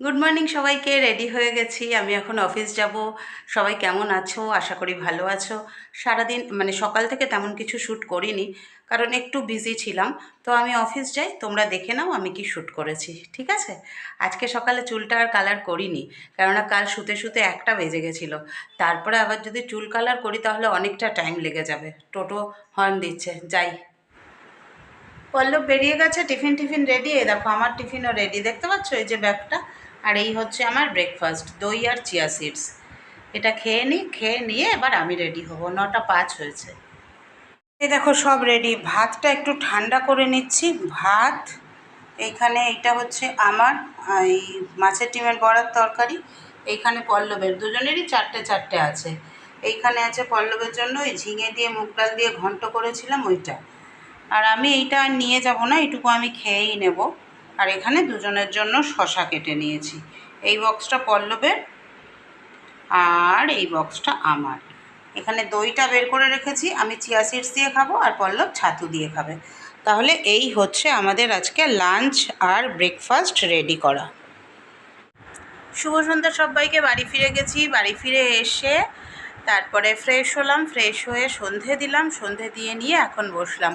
Good morning সবাইকে ready হয়ে গেছি। আমি এখন অফিস যাব। সবাই কেমন আছো? আশা করি ভালো আছো। সারাদিন মানে সকাল থেকে তেমন কিছু শ্যুট করিনি, কারণ একটু বিজি ছিলাম। তো আমি অফিস যাই, তোমরা দেখে নাও আমি কি শ্যুট করেছি, ঠিক আছে? আজকে সকালে চুলটা আর কালার করিনি, কেননা কাল শুতে শুতে একটা বেজে গেছিল। তারপরে আবার যদি চুল কালার করি, তাহলে অনেকটা টাইম লেগে যাবে। টোটো হর্ন দিচ্ছে, যাই। পল্লব বেরিয়ে গেছে, টিফিন টিফিন রেডি এই দেখো, আমার টিফিনও রেডি দেখতে পাচ্ছ এই যে ব্যাগটা? আর এই হচ্ছে আমার ব্রেকফাস্ট দই আর চিয়া সিডস এটা খেয়ে নিই খেয়ে নিয়ে এবার আমি রেডি হব। নটা পাঁচ হয়েছে। এই দেখো সব রেডি ভাতটা একটু ঠান্ডা করে নিচ্ছি। ভাত, এইখানে এটা হচ্ছে আমার এই মাছের ডিমের বড়ার তরকারি। এইখানে পল্লবের। দুজনেরই চারটে চারটে আছে। এইখানে আছে পল্লবের জন্য ওই ঝিঙে দিয়ে, মুগ ডাল দিয়ে ঘন্ট করেছিলাম ওইটা। আর আমি এইটা নিয়ে যাব না, এইটুকু আমি খেয়েই নেব। আর এখানে দুজনের জন্য শশা কেটে নিয়েছি। এই বক্সটা পল্লবের আর এই বক্সটা আমার। এখানে দইটা বের করে রেখেছি, আমি চিয়া সিডস দিয়ে খাব আর পল্লব ছাতু দিয়ে খাবে। তাহলে এই হচ্ছে আমাদের আজকে লাঞ্চ আর ব্রেকফাস্ট রেডি করা। শুভ সন্ধ্যা সবাইকে, বাড়ি ফিরে গেছি। বাড়ি ফিরে এসে তারপরে ফ্রেশ হলাম, ফ্রেশ হয়ে সন্ধে দিলাম, সন্ধে দিয়ে নিয়ে এখন বসলাম।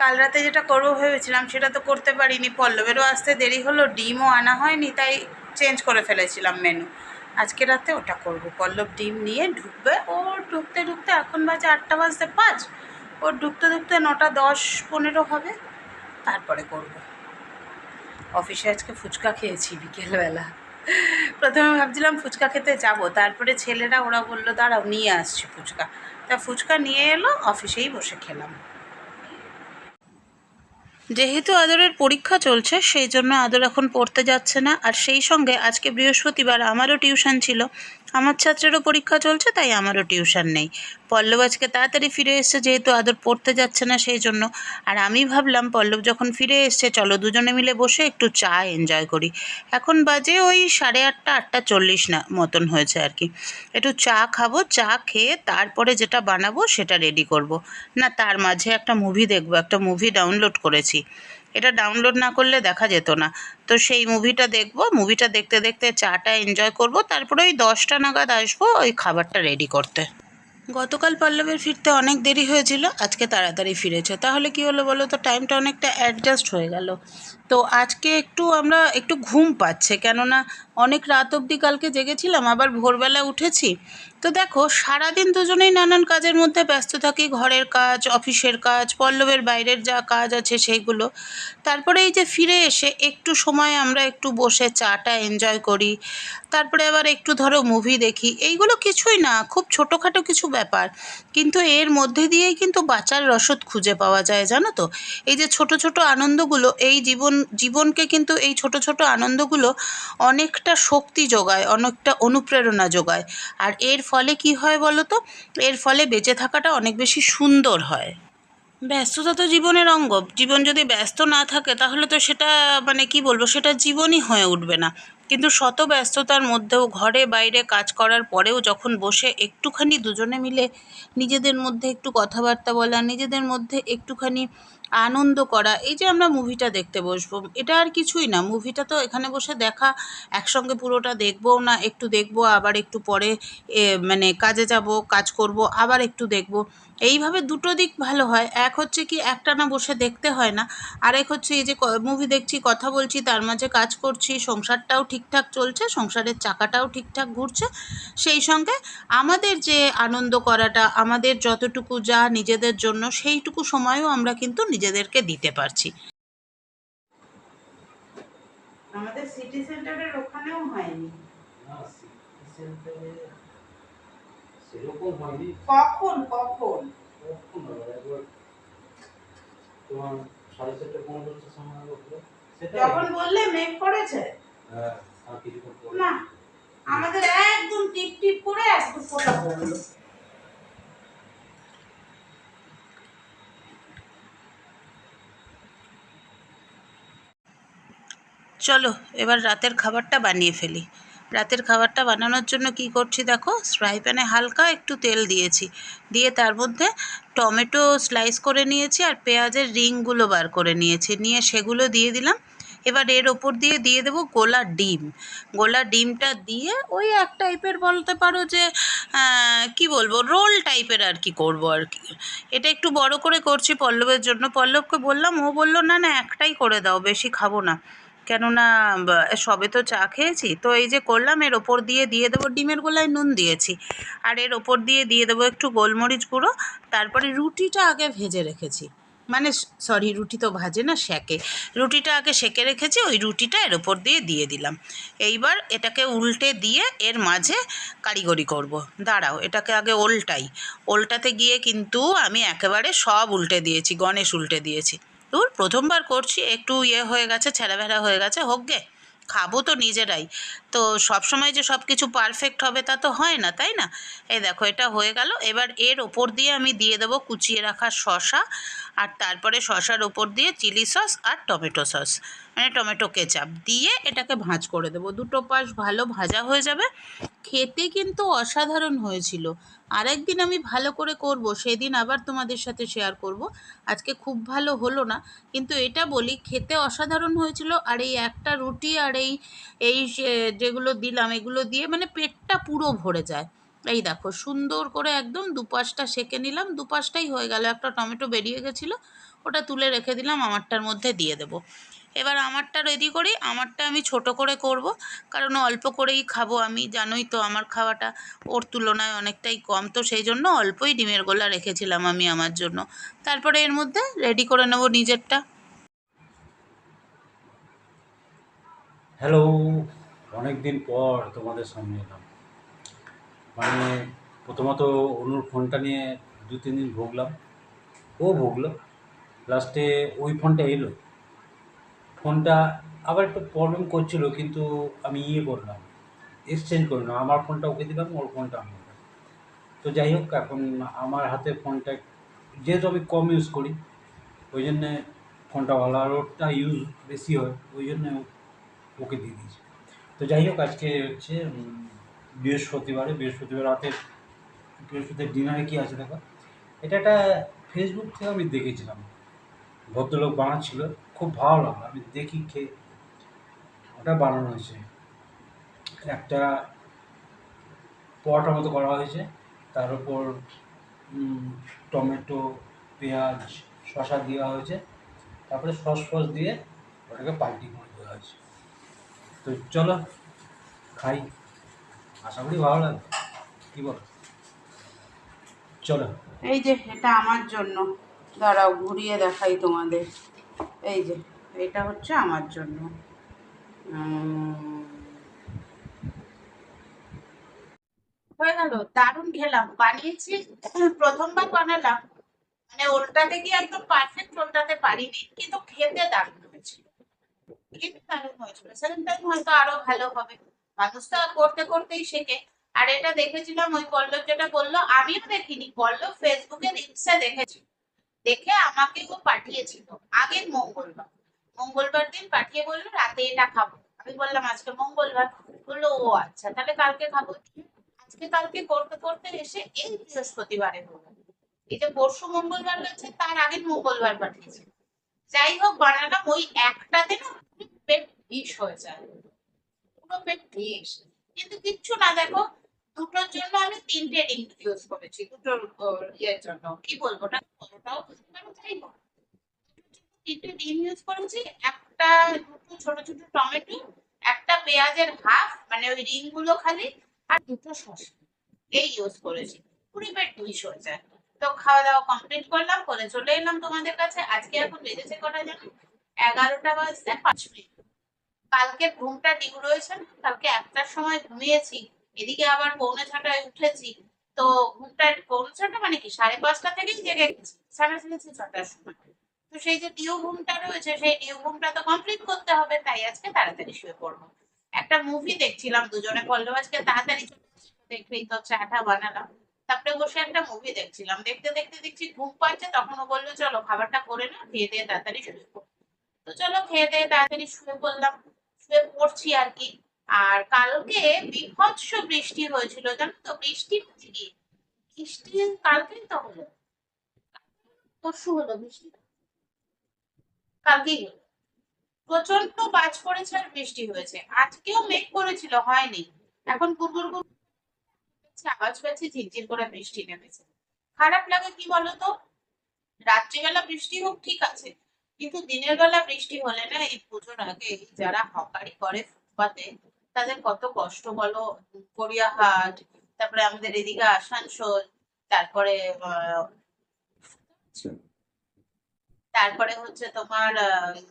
কাল রাতে যেটা করব ভেবেছিলাম, সেটা তো করতে পারিনি। পল্লবেরও আসতে দেরি হলো, ডিমও আনা হয়নি, তাই চেঞ্জ করে ফেলেছিলাম মেনু আজকে রাতে ওটা করব। পল্লব ডিম নিয়ে ঢুকবে, ও ঢুকতে ঢুকতে এখন বাজে আটটা বাজতে পাঁচ ওর ঢুকতে ঢুকতে নটা দশ পনেরো হবে, তারপরে করব। অফিসে আজকে ফুচকা খেয়েছি বিকেলবেলা। প্রথমে ভাবছিলাম ফুচকা খেতে যাব, তারপরে ছেলেরা ওরা বলল, দাঁড়াও, নিয়ে আসছি ফুচকা। তা ফুচকা নিয়ে এলো, অফিসেই বসে খেলাম। যেহেতু আদরের পরীক্ষা চলছে, সেই জন্য আদর এখন পড়তে যাচ্ছে না। আর সেই সঙ্গে আজকে বৃহস্পতিবার আমারও টিউশন ছিল। আমার ছাত্রেরও পরীক্ষা চলছে, তাই আমারও টিউশন নেই। পল্লব আজকে তাড়াতাড়ি ফিরে এসছে, যেহেতু আদর পড়তে যাচ্ছে না সেই জন্য। আর আমি ভাবলাম, পল্লব যখন ফিরে এসছে, চলো দুজনে মিলে বসে একটু চা এনজয় করি। এখন বাজে ওই সাড়ে আটটা আটটা চল্লিশ না, মতন হয়েছে আর কি। একটু চা খাব, চা খেয়ে তারপরে যেটা বানাবো সেটা রেডি করব। না, তার মাঝে একটা মুভি দেখব, একটা মুভি ডাউনলোড করেছি। এটা ডাউনলোড না করলে দেখা যেত না। তো সেই মুভিটা দেখব মুভিটা দেখতে দেখতে চাটা এনজয় করব, তারপরে ওই দশটা নাগাদ আসব ওই খাবারটা রেডি করতে। গতকাল পল্লবের ফিরতে অনেক দেরি হয়েছিল, আজকে তাড়াতাড়ি ফিরেছে। তাহলে কি হলো বলো তো টাইমটা অনেকটা অ্যাডজাস্ট হয়ে গেল। তো আজকে একটু আমরা একটু ঘুম পাচ্ছে, কেননা অনেক রাত অবধি কালকে জেগেছিলাম, আবার ভোরবেলা উঠেছি। তো দেখো, সারাদিন দুজনেই নানান কাজের মধ্যে ব্যস্ত থাকি, ঘরের কাজ, অফিসের কাজ, পল্লবের বাইরের যা কাজ আছে সেইগুলো। তারপরে এই যে ফিরে এসে একটু সময় আমরা একটু বসে চাটা এনজয় করি, তারপরে আবার একটু ধরো মুভি দেখি, এইগুলো কিছুই না, খুব ছোটোখাটো কিছু ব্যাপার। কিন্তু এর মধ্যে দিয়েই কিন্তু বাঁচার রসদ খুঁজে পাওয়া যায়, জানো তো? এই যে ছোট ছোট আনন্দগুলো, এই জীবন, জীবনকে কিন্তু এই ছোট ছোট আনন্দগুলো অনেকটা শক্তি যোগায়, অনেকটা অনুপ্রেরণা যোগায়। আর এর ফলে কি হয় বলো তো এর ফলে বেঁচে থাকাটা অনেক বেশি সুন্দর হয়। ব্যস্ততা তো জীবনের অঙ্গ। জীবন যদি ব্যস্ত না থাকে, তাহলে তো সেটা মানে কি বলব, সেটা জীবনই হয়ে উঠবে না। কিন্তু শত ব্যস্ততার মধ্যেও ঘরে বাইরে কাজ করার পরেও যখন বসে একটুখানি দুজনে মিলে নিজেদের মধ্যে একটু কথাবার্তা বলা, নিজেদের মধ্যে একটুখানি আনন্দ করা, এই যে আমরা মুভিটা দেখতে বসবো, এটা আর কিছুই না। মুভিটা তো এখানে বসে দেখা, একসঙ্গে পুরোটা দেখব না, একটু দেখব, আবার একটু পরে মানে কাজে যাব, কাজ করব, আবার একটু দেখব। এইভাবে দুটো দিক ভালো হয়। এক হচ্ছে কি একটানা বসে দেখতে হয় না, আরেক হচ্ছে এই যে মুভি দেখছি, কথা বলছি, তার মাঝে কাজ করছি, সংসারটাও ঠিকঠাক চলছে, সংসারের চাকাটাও ঠিকঠাক ঘুরছে, সেই সঙ্গে আমাদের যে আনন্দ করাটা, আমাদের যতটুকু যা নিজেদের জন্য, সেইটুকু সময়ও আমরা কিন্তু নিজেদেরকে দিতে পারছি। আমাদের সিটি সেন্টারের ওখানেও হয়নি। না সিটি সেন্টারে সেরকম হয়নি। কখন কখন? যখন বললে মেঘ করেছে? হ্যাঁ না আমাদের একদম টিপ টিপ করে একদম ফোটা পড়ল চলো, এবার রাতের খাবারটা বানিয়ে ফেলি। রাতের খাবারটা বানানোর জন্য কি করছি দেখো? ফ্রাই প্যানে হালকা একটু তেল দিয়েছি। দিয়ে তার মধ্যে টমেটো স্লাইস করে নিয়েছি আর পেঁয়াজের রিংগুলো বার করে নিয়েছি। নিয়ে সেগুলো দিয়ে দিলাম। এবার এর ওপর দিয়ে দিয়ে দেবো গোলা ডিম। গোলা ডিমটা দিয়ে ওই এক টাইপের বলতে পারো যে কি বলব, রোল টাইপের আর কি করব আর কি। এটা একটু বড় করে করছি পল্লবের জন্য। পল্লবকে বললাম, ও বলল, না না, একটাই করে দাও, বেশি খাব না। কেননা সবে তো চা খেয়েছি, তো এই যে করলাম, এর ওপর দিয়ে দিয়ে দেবো ডিমের গোলায় নুন দিয়েছি। আর এর ওপর দিয়ে দিয়ে দেবো একটু গোলমরিচ গুঁড়ো, তারপরে রুটিটা আগে ভেজে রেখেছি। মানে সরি, রুটি তো ভাজে না, সেকে। রুটিটা আগে সেকে রেখেছি, ওই রুটিটা এর ওপর দিয়ে দিয়ে দিলাম। এইবার এটাকে উল্টে দিয়ে, এর মাঝে কারিগরি করব। দাঁড়াও, এটাকে আগে ওল্টাই। ওল্টাতে গিয়ে কিন্তু আমি একেবারে সব উল্টে দিয়েছি, গণেশ উল্টে দিয়েছি। দূর প্রথমবার করছি, একটু ইয়ে হয়ে গেছে ছেঁড়াভেড়া হয়ে গেছে, হোক গে, খাব তো নিজেরাই। তো সব সময় যে সব কিছু পারফেক্ট হবে তা তো হয় না, তাই না? এই দেখো, এটা হয়ে গেল। এবার এর ওপর দিয়ে আমি দিয়ে দেবো কুচিয়ে রাখা শসা আর তারপরে শসার ওপর দিয়ে চিলি সস আর টমেটো সস। মানে টমেটো কেচাপ দিয়ে এটাকে ভাঁজ করে দেবো। দুটো পাশ ভালো ভাজা হয়ে যাবে। খেতে কিন্তু অসাধারণ হয়েছিল। আরেকদিন আমি ভালো করে করব, সেদিন আবার তোমাদের সাথে শেয়ার করব। আজকে খুব ভালো হলো না, কিন্তু এটা বলি, খেতে অসাধারণ হয়েছিল আর এই একটা রুটি আর এই এই যেগুলো দিলাম, এগুলো দিয়ে মানে পেটটা পুরো ভরে যায়। এই দেখো, সুন্দর করে একদম দুপাশটা সেকে নিলাম, দুপাশটাই হয়ে গেল। একটা টমেটো বেরিয়ে গেছিল, ওটা তুলে রেখে দিলাম, আমারটার মধ্যে দিয়ে দেবো। এবার আমারটা রেডি করি, আমারটা আমি ছোট করে করব, কারণ অল্প করেই খাব আমি, জানোই তো আমার খাওয়াটা ওর তুলনায় অনেকটাই কম, তো সেই জন্য অল্পই ডিমের গোলা রেখেছিলাম আমি আমার জন্য। তারপরে এর মধ্যে রেডি করে নেব নিজেরটা। হ্যালো অনেকদিন পর তোমাদের সামনে এলাম। মানে প্রথমত অনুর ফোনটা নিয়ে দু, তিন দিন ভুগলাম। ও ভুগলো। লাস্টে ওই ফোনটা এলো। ফোনটা আবার একটু প্রবলেম করছিল, কিন্তু আমি ইয়ে করলাম এক্সচেঞ্জ করলাম। আমার ফোনটা ওকে দিলাম, ওর ফোনটা আমি দিলাম তো যাই হোক, এখন আমার হাতে ফোনটা, যেহেতু আমি কম ইউজ করি, ওই জন্যে ফোনটা ভালো, আর ওরটা ইউজ বেশি হয়, ওই জন্য ওকে দিয়ে দিয়েছি। তো যাই হোক, আজকে হচ্ছে বৃহস্পতিবারে, বৃহস্পতিবার রাতে, বৃহস্পতিবার ডিনারে কি আছে দেখো? এটা একটা ফেসবুক থেকে আমি দেখেছিলাম। ভদ্রলোক বানাচ্ছিল, খুব ভালো লাগল। আমি দেখি খেয়ে ওটা বানানো হয়েছে। একটা পরোটার মতো করা হয়েছে। তার উপর টমেটো, পেঁয়াজ, শসা দেওয়া হয়েছে। তারপরে সস ফস দিয়ে ওটাকে পাল্টি করে দেওয়া হয়েছে। তো চলো, খাই। আশা করি ভালো লাগবে। কী বলো? চলো। এই যে, এটা আমার জন্য। দাঁড়াও, ঘুরিয়ে দেখাই তোমাদের। এই যে, এটা হচ্ছে আমার জন্য। হয়ে গেল। দারুণ খেলাম। বানিয়েছি, প্রথমবার বানালাম। মানে ওলটাতে গিয়ে একদম পারফেক্ট ওলটাতে পারিনি, কিন্তু খেতে দারুণ হয়েছিল। খেতে দারুণ হয়েছিল। সেকেন্ড টাইম হয়তো আরও ভালো হবে। মানুষ তো আর করতে করতেই শেখে। আর এটা দেখেছিলাম ওই পল্লব যেটা বলল, আমিও দেখিনি। পল্লব ফেসবুকে রিলসে দেখেছি দেখে আমাকে ও পাঠিয়েছিল। আগের মঙ্গলবার। মঙ্গলবার দিন পাঠিয়ে বলল, রাতে এটা খাব। আমি বললাম, আজকে মঙ্গলবার? বলল, ও আচ্ছা তাহলে কালকে খাব। আজকে কালকে করতে করতে এসে এই বৃহস্পতিবারে হলো। এই যে পরশু মঙ্গলবার গেছে তার আগের মঙ্গলবার পাঠিয়েছে। যাই হোক, বানালাম ওই একটাতে না পেট বিষ হয়ে যায়। পুরো পেট বিষ কিন্তু কিচ্ছু না, দেখো, দুটোর জন্য আমি তিনটে ডিম ইউজ করেছি, দুটোর ইয়ের জন্য। কি বলব, না যাই তিনটে ডিম ইউজ করেছি, একটা দুটো ছোট ছোট টমেটো, একটা পেঁয়াজের হাফ মানে ওই রিংগুলো খালি, আর দুটো শসা এই ইউজ করেছি। পুরি পেট বিষ হয়ে তো খাওয়া দাওয়া কমপ্লিট করলাম, করে চলে এলাম তোমাদের কাছে। আজকে এখন বেজেছে কটা জানো? এগারোটা বাজতে পাঁচ মিনিট। কালকে ঘুমটা ডিউ রয়েছে, কালকে একটার সময় ঘুমিয়েছি, এদিকে আবার পৌনে ছটায় উঠেছি। তো ঘুমটা, পৌনে ছটা মানে কি? সাড়ে পাঁচটা থেকেই জেগে গেছি, সাড়ে ফেলেছি ছটার সময়। তো সেই যে ডিউ ঘুমটা রয়েছে, সেই ডিউ ঘুমটা তো কমপ্লিট করতে হবে, তাই আজকে তাড়াতাড়ি শুয়ে পড়ব। একটা মুভি দেখছিলাম দুজনে, পল্লব আজকে তাড়াতাড়ি দেখবেই তো চাটা বানালাম। তারপরে বসে একটা মুভি দেখছিলাম, দেখতে দেখতে দেখছি ঘুম পাচ্ছে, তখন ও বলল, চলো খাবারটা করে না খেয়ে দিয়ে তাড়াতাড়ি শুয়ে পড়ো। তো চলো, খেয়ে দিয়ে তাড়াতাড়ি শুয়ে পড়লাম। শুয়ে পড়ছি আর কি। আর কালকে বিভৎস বৃষ্টি হয়েছিল জানো তো? বৃষ্টি কি? বৃষ্টি কালকেই তো হলো। পরশু হলো বৃষ্টি। কালকেই হলো। প্রচণ্ড বাজ পড়েছে আর বৃষ্টি হয়েছে। আজকেও মেঘ করেছিল হয়নি। এখন গুড়গুড় গুড় আওয়াজ পেয়েছে ঝিরঝির করে বৃষ্টি নেমেছে। খারাপ লাগে কি বলতো রাত্রিবেলা বৃষ্টি হোক ঠিক আছে। কিন্তু দিনের বেলা বৃষ্টি হলে না এই পুজোর আগে যারা হকারি করে ফুটপাতে, তাদের কত কষ্ট বলো? গড়িয়াহাট, তারপরে আমাদের এদিকে আসানসোল, তারপরে তারপরে হচ্ছে তোমার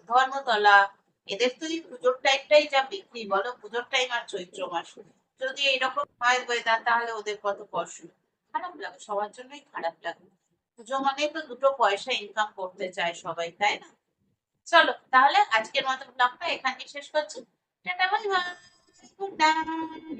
ধর্মতলা। এদের তো এই পুজোর টাইমটাই যা বিক্রি, বলো? পুজোর টাইম আর চৈত্র মাস। যদি এইরকম হয় তাহলে ওদের কত কষ্ট? খারাপ লাগে, সবার জন্যই খারাপ লাগে পুজো মানে তো দুটো পয়সা ইনকাম করতে চায় সবাই, তাই না? চলো, তাহলে আজকের মতো ব্লগটা এখানেই শেষ করছি। Tata bye bye good night